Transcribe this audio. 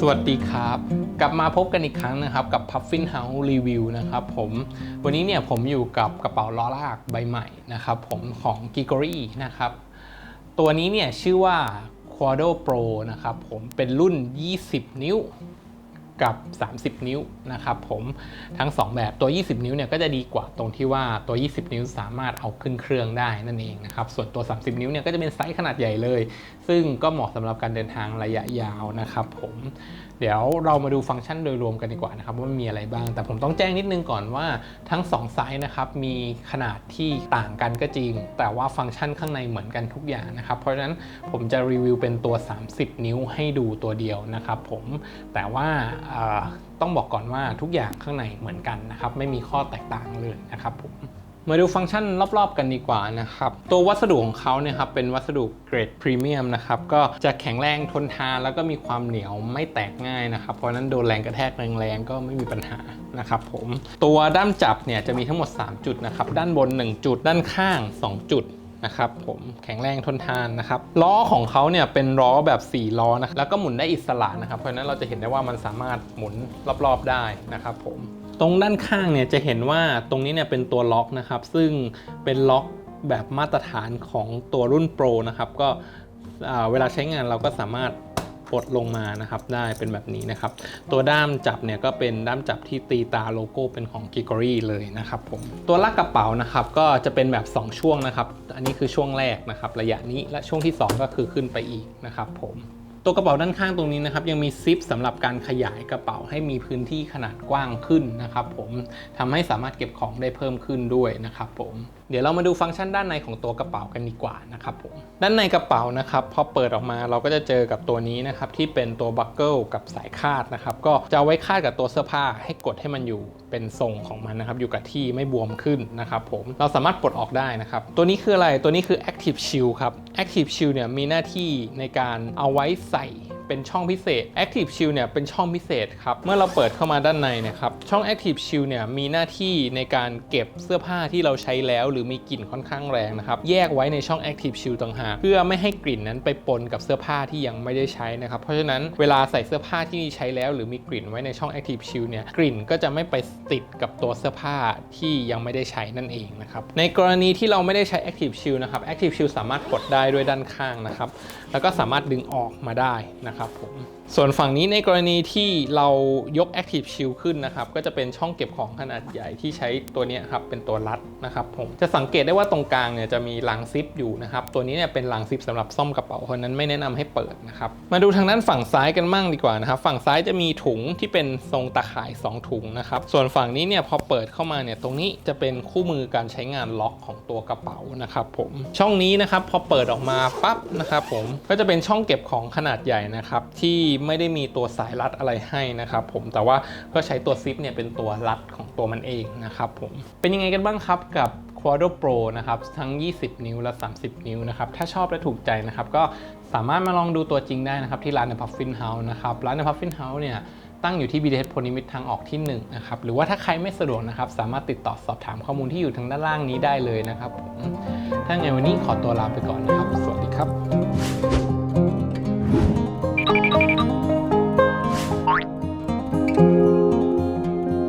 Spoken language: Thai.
สวัสดีครับ กลับมาพบกันอีกครั้งนะครับ กับ Puffin House Review นะครับผมวันนี้เนี่ยผมอยู่กับกระเป๋าล้อลากใบใหม่นะครับผมของ g i g o r y นะครับ ตัวนี้เนี่ยชื่อว่า Quadro Pro นะครับผมเป็นรุ่น 20 นิ้ว กับ 30 นิ้วนะครับผมทั้ง 2 แบบตัว 20 นิ้วเนี่ยก็จะดีกว่าตรงที่ว่าตัว 20 นิ้วสามารถเอาขึ้นเครื่องได้นั่นเองนะครับส่วนตัว 30 นิ้วเนี่ยก็จะเป็นไซส์ขนาดใหญ่เลย ซึ่งก็เหมาะสำหรับการเดินทางระยะยาวนะครับผมเดี๋ยวเรามาดูฟังก์ชันโดยรวมกันดีกว่านะครับว่ามีอะไรบ้าง แต่ผมต้องแจ้งนิดนึงก่อนว่าทั้ง 2 ไซส์นะครับมีขนาดที่ต่างกันก็จริง แต่ว่าฟังก์ชันข้างในเหมือนกันทุกอย่างนะครับเพราะฉะนั้นผมจะรีวิวเป็นตัว 30 นิ้วให้ดูตัวเดียวนะครับผมแต่ว่าต้องบอกก่อนว่าทุกอย่างข้างในเหมือนกันนะครับไม่มีข้อแตกต่างเลยนะครับผม มาดูฟังก์ชันรอบๆกันดีกว่านะครับ ตัววัสดุของเขาเนี่ยครับเป็นวัสดุเกรดพรีเมียมนะครับ ก็จะแข็งแรงทนทานแล้วก็มีความเหนียวไม่แตกง่ายนะครับ เพราะนั้นโดนแรงกระแทกแรงๆก็ไม่มีปัญหานะครับผมตัวด้ามจับเนี่ยจะมีทั้งหมด 3 จุดนะครับ ด้านบน 1 จุด ด้านข้าง 2 จุดนะครับผมแข็งแรงทนทานนะครับล้อของเขาเนี่ยเป็นล้อแบบ4ล้อนะแล้วก็หมุนได้อิสระนะครับเพราะนั้นเราจะเห็นได้ว่ามันสามารถหมุนรอบๆได้นะครับผม ตรงด้านข้างเนี่ยจะเห็นว่าตรงนี้เนี่ยเป็นตัวล็อกนะครับ ซึ่งเป็นล็อกแบบมาตรฐานของตัวรุ่นโปรนะครับ ก็เวลาใช้งานเราก็สามารถปลดลงมานะครับได้เป็นแบบนี้นะครับ ตัวด้ามจับเนี่ยก็เป็นด้ามจับที่ตีตาโลโก้เป็นของ g i g o r y เลยนะครับผมตัวลากกระเป๋านะครับก็จะเป็นแบบ 2 ช่วงนะครับ อันนี้คือช่วงแรกนะครับ ระยะนี้และช่วงที่ 2 ก็คือขึ้นไปอีกนะครับผม ตัวกระเป๋าด้านข้างตรงนี้นะครับยังมีซิปสำหรับการขยายกระเป๋าให้มีพื้นที่ขนาดกว้างขึ้นนะครับผมทำให้สามารถเก็บของได้เพิ่มขึ้นด้วยนะครับผมเดี๋ยวเรามาดูฟังก์ชันด้านในของตัวกระเป๋ากันดีกว่านะครับผมด้านในกระเป๋านะครับพอเปิดออกมาเราก็จะเจอกับตัวนี้นะครับที่เป็นตัวบัคเกิลกับสายคาดนะครับก็จะไว้คาดกับตัวเสื้อผ้าให้กดให้มันอยู่เป็นทรงของมันนะครับอยู่กับที่ไม่บวมขึ้นนะครับผมเราสามารถปลดออกได้นะครับตัวนี้คืออะไรตัวนี้คือ Active Shield ครับ Active Shield เนี่ยมีหน้าที่ในการเอาไว้ใส่ เป็นช่องพิเศษ Active Shield เนี่ยเป็นช่องพิเศษครับเมื่อเราเปิดเข้ามาด้านในเนะครับช่อง Active Shield เนี่ยมีหน้าที่ในการเก็บเสื้อผ้าที่เราใช้แล้ว หรือมีกลิ่นค่อนข้างแรงนะครับแยกไว้ในช่อง Active Shield ต่างหากเพื่อไม่ให้กลิ่นนั้นไปปนกับเสื้อผ้าที่ยังไม่ได้ใช้นะครับเพราะฉะนั้นเวลาใส่เสื้อผ้าที่ใช้แล้ว หรือมีกลิ่นไว้ในช่อง Active Shield เนี่ยกลิ่นก็จะไม่ไปติดกับตัวเสื้อผ้าที่ยังไม่ได้ใช้นั่นเองนะครับในกรณีที่เราไม่ได้ใช้ Active Shield นะครับ Active Shield สามารถกดได้ด้วยด้านข้างนะครับแล้วก็สามารถดึงออกมาได้นะครับครับผม ส่วนฝั่งนี้ในกรณีที่เรายก Active Shield ขึ้นนะครับ ก็จะเป็นช่องเก็บของขนาดใหญ่ที่ใช้ตัวนี้ครับเป็นตัวรัดนะครับผมจะสังเกตได้ว่าตรงกลางเนี่ยจะมีรางซิปอยู่นะครับ ตัวนี้เนี่ยเป็นรางซิปสำหรับซ่อมกระเป๋าเพราะนั้นไม่แนะนำให้เปิดนะครับ มาดูทางด้านฝั่งซ้ายกันมั่งดีกว่านะครับ ฝั่งซ้ายจะมีถุงที่เป็นทรงตะข่าย 2 ถุงนะครับ ส่วนฝั่งนี้เนี่ยพอเปิดเข้ามาเนี่ยตรงนี้จะเป็นคู่มือการใช้งานล็อกของตัวกระเป๋านะครับผมช่องนี้นะครับพอเปิดออกมาปั๊บนะครับผมก็จะเป็นช่องเก็บของขนาดใหญ่นะครับที่ไม่ได้มีตัวสายรัดอะไรให้นะครับผมแต่ว่าก็ใช้ตัวซิปเนี่ยเป็นตัวรัดของตัวมันเองนะครับผมเป็นยังไงกันบ้างครับกับ Quadro Pro นะครับทั้ง 20 นิ้วและ 30 นิ้วนะครับถ้าชอบและถูกใจนะครับก็สามารถมาลองดูตัวจริงได้นะครับที่ร้าน The Puffin House นะครับร้าน The Puffin House เนี่ยตั้งอยู่ที่ BTS พลนิมิตทางออกที่1นะครับหรือว่าถ้าใครไม่สะดวกนะครับสามารถติดต่อสอบถามข้อมูลที่อยู่ทางด้านล่างนี้ได้เลยนะครับผมถ้าไงวันนี้ขอตัวลาไปก่อนนะครับ สวัสดีครับ